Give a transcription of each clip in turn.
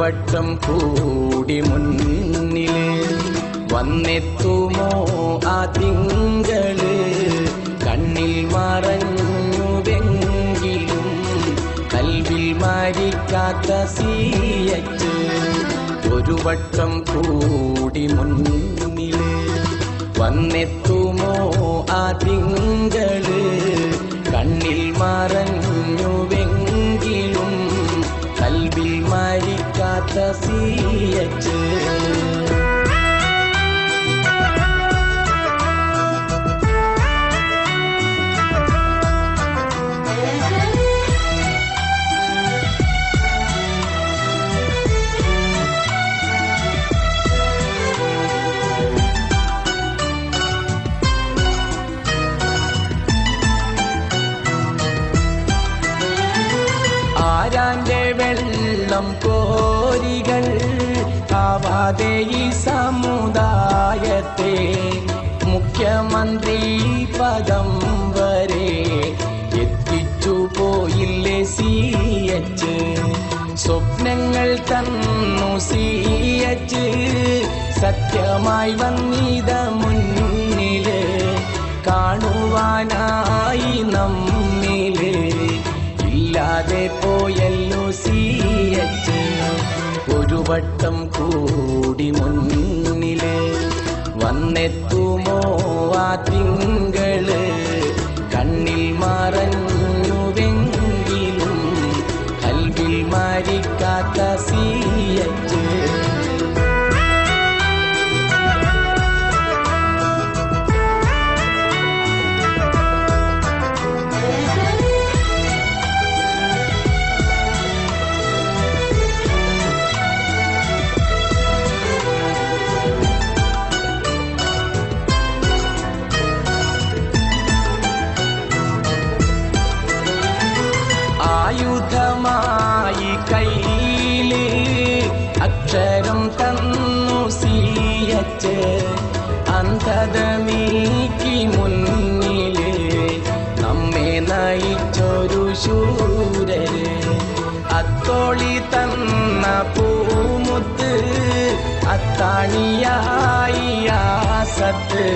വട്ടം കൂടി മുന്നിൽ വന്നെത്തുമോ ആ തിങ്കൾ? കണ്ണിൽ മറഞ്ഞുവെങ്കിലും കൽവിൽ മാരിക്കാത്ത സീയച്ച് ഒരു വട്ടം കൂടി മുന്നിൽ വന്നെത്തുമോ ആ തിങ്കൾ? കണ്ണിൽ മറഞ്ഞുവെങ്കിലും ആരാന്റെ വെള്ളം കോരികൾ ആവാതെ ഈ സമുദായത്തെ മുഖ്യമന്ത്രി പദം വരെ എത്തിച്ചു പോയില്ലേ സി എച്ച് സ്വപ്നങ്ങൾ തന്നു സി എച്ച് സത്യമായി വന്നിത മുന്നിൽ കാണുവാനായി നമ്മിൽ ഇല്ലാതെ പോയല്ലോ വട്ടം കൂടി മുന്നിലെ വന്നെത്തുമോ ആ തിങ്കൾ? കണ്ണിൽ മറഞ്ഞുവെങ്കിലും അക്ഷരം തന്നു സീയച്ച് അന്ധത നീക്കി മുന്നിൽ നമ്മെ നയിച്ചൊരു ശൂരര്. അത്തോളി തന്ന പൂമുത്ത് അത്താണിയായി ആസത്ത്.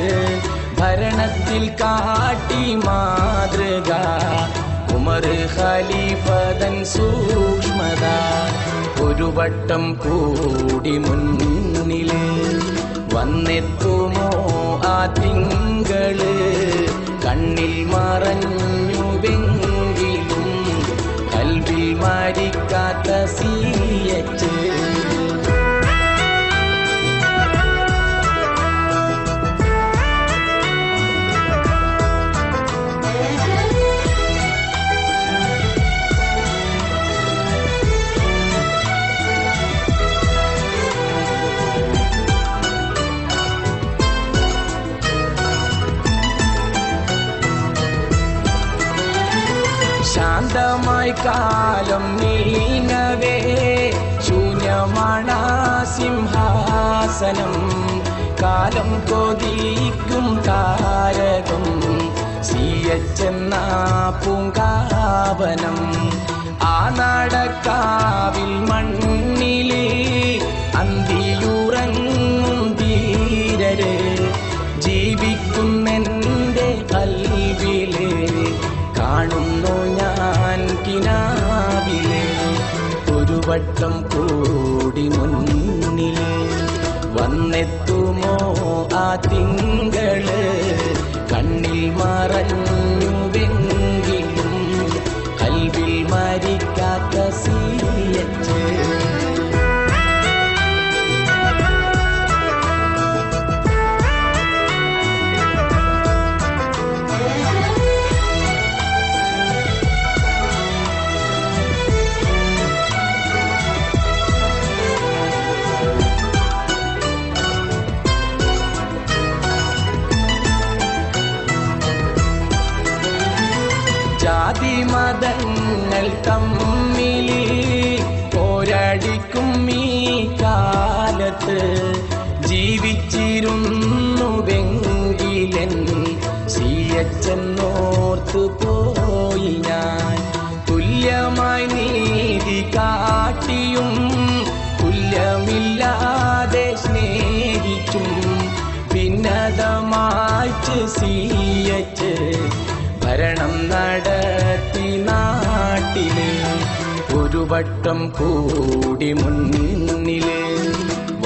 ഭരണത്തിൽ കാട്ടി മാതൃക ഉമർ ഖലീഫതൻ സൂക്ഷ്മത ഒരു വട്ടം കൂടി മുന്നിലെ വന്നെത്തുമോ ആ തിങ്കൾ? കണ്ണിൽ മറഞ്ഞുവെങ്കിലും ശാന്തമായി കാലം നീങ്ങവേ ശൂന്യമാണ സിംഹാസനം. കാലം കൊതിക്കും താരകം. സിയച്ചെന്ന പൂങ്കാവനം. ആ നടക്കാവിൽ മണ്ണിലെ വട്ടം കൂടി മുന്നിൽ വന്നെത്തുമോ ആ തിങ്കൾ? കണ്ണിൽ മറഞ്ഞുവെങ്കിലും പാദങ്ങൾ തമ്മിൽ പോരടിക്കും ഈ കാലത്ത്. ജീവിച്ചിരുന്നുവെങ്കിലെൻ സീയച്ചെന്നോർത്തു പോയി ഞാൻ. തുല്യമായി നീതി കാട്ടിയും തുല്യമില്ലാതെ സ്നേഹിച്ചും ഭിന്നതമായിട്ട് സീയച്ച് ഭരണം നടത്തി നാട്ടിൽ ഒരു വട്ടം കൂടി മുന്നിൽ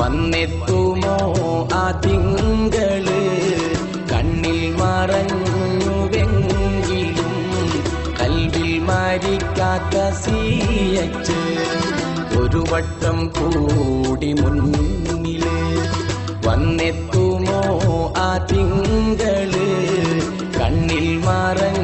വന്നെത്തുമോ ആ തിങ്കൾ? കണ്ണിൽ മറഞ്ഞുവെങ്കിലും കൽവിൽ മരിക്കാത്ത സീയച്ച് ഒരു വട്ടം കൂടി മുന്നിൽ വന്നെത്തുമോ ആ തിങ്കൾ? கண்ணில் மாறன்